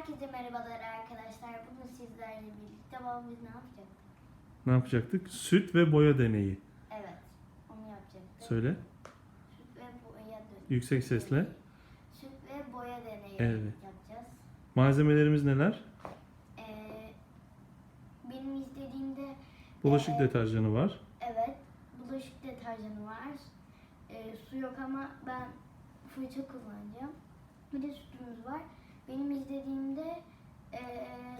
Herkese merhabalar arkadaşlar. Bugün sizlerle birlikte babam biz ne yapacaktık? Ne yapacaktık? Süt ve boya deneyi. Evet, onu yapacaktık. Söyle. Süt ve boya deneyi. Yüksek sesle. Süt ve boya deneyi Evet. yapacağız. Malzemelerimiz neler? Ee, benim izlediğimde Bulaşık Evet. deterjanı var. evet bulaşık deterjanı var. Ee, su yok ama ben fırça kullanacağım. Bir de sütümüz var. Benim izlediğimde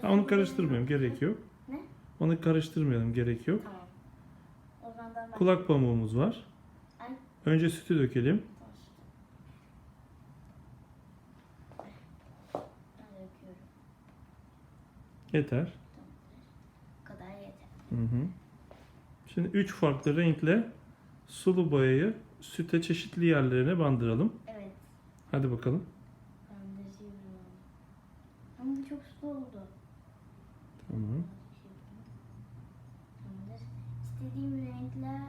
Ha, onu karıştırmayalım. Gerek yok. Ne? Onu karıştırmayalım. Gerek yok. Tamam. O zaman ben Kulak pamuğumuz var. Ay. Önce sütü dökelim. Yeter. Bu kadar yeter. Hı hı. Şimdi üç farklı renkle sulu boyayı süte çeşitli yerlerine bandıralım. Evet. Hadi bakalım. Ben de seviyorum. Ama bu çok sulu oldu. Tamam. İstediğim renkler.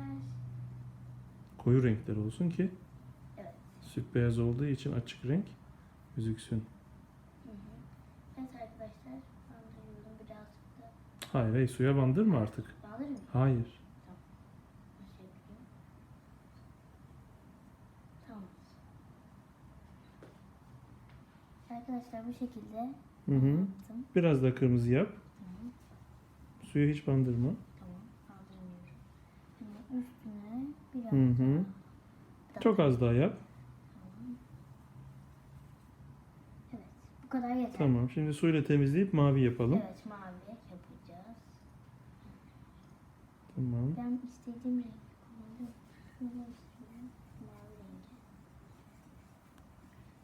Koyu renkler olsun ki Evet. süt beyaz olduğu için açık renk gözüksün. Hı hı. Evet arkadaşlar. Bandırıyorum birazcık da. Hayır, hayır suya bandırma artık. Bağlar mı? Hayır. Tamam. Arkadaşlar bu şekilde Hı hı. yaptım. Biraz da kırmızı yap. Tamam. Suyu hiç bandırma. Tamam. Kaldırmıyorum. Şimdi üstüne biraz Hı hı. daha. Çok az daha yap. Tamam. Evet. Bu kadar yeter. Tamam. Şimdi suyla temizleyip mavi yapalım. Evet mavi yapacağız. Tamam. Ben istediğim rengi kullanıyorum. Şunu istiyorum. Mavi rengi.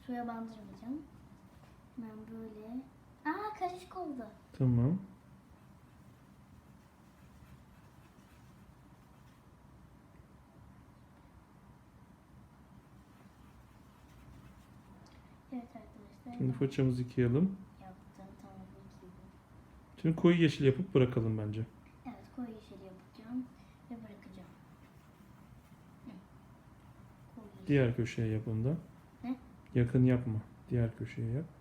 Suya bandırmayacağım. Ben böyle... Aa karışık oldu. Tamam. Evet arkadaşlar. Şimdi fırçamızı yıkayalım. Yaptım. Tamam. bakayım. Şimdi koyu yeşil yapıp bırakalım bence. Evet koyu yeşil yapacağım. Ve bırakacağım. Koyu yeşil. Diğer köşeye yap onu da. Ne? Yakın yapma. Diğer köşeye yap.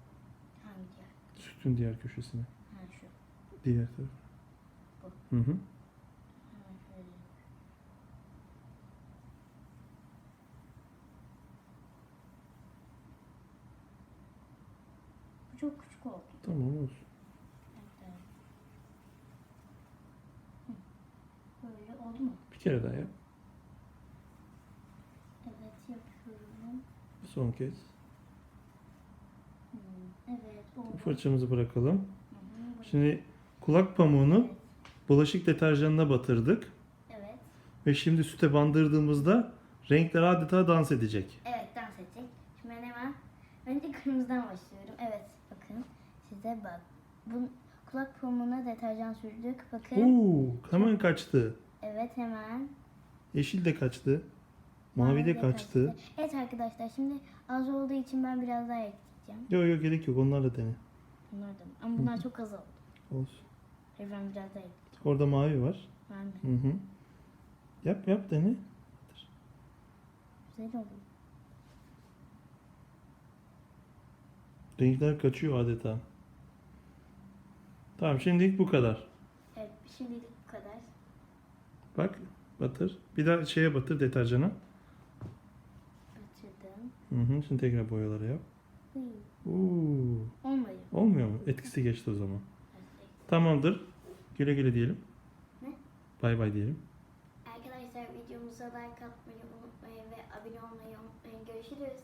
Hangi diğer? Köşesine. Ha şu. Diğer taraf. Hı hı. Şöyle. Bu çok küçük oldu. Tamam olsun. Hı. Böyle oldu mu? Bir kere daha yap. Evet yapıyorum. Son kez. Hı. Evet oldu. Fırçamızı bırakalım. Şimdi kulak pamuğunu bulaşık deterjanına batırdık. Evet. Ve şimdi süte bandırdığımızda renkler adeta dans edecek. Evet dans edecek. Şimdi ben hemen önce kırmızıdan başlıyorum. Evet bakın size bak. Bu kulak pamuğuna deterjan sürdük. Bakın. Oo, hemen kaçtı. Evet hemen. Yeşil de kaçtı. Mavi de kaçtı. Evet arkadaşlar şimdi az olduğu için ben biraz daha ekleyeceğim. Yok yok gerek yok onlarla dene. Bunlar da ama bunlar çok az oldu. Olsun. Ben biraz daha ekleyeceğim. Orada mavi var. De. Hı hı. Yap yap dene. Güzel oldu. Renkler kaçıyor adeta. Tamam şimdilik bu kadar. Evet şimdilik bu kadar. Bak batır. Bir daha şeye batır deterjana. Batırdım. Hı hı. Şimdi tekrar boyaları yap. Oo. Olmuyor. Olmuyor mu? Etkisi geçti o zaman. Tamamdır. Güle güle diyelim. Ne? Bay bay diyelim. Arkadaşlar videomuza like atmayı unutmayın ve abone olmayı unutmayın. Görüşürüz.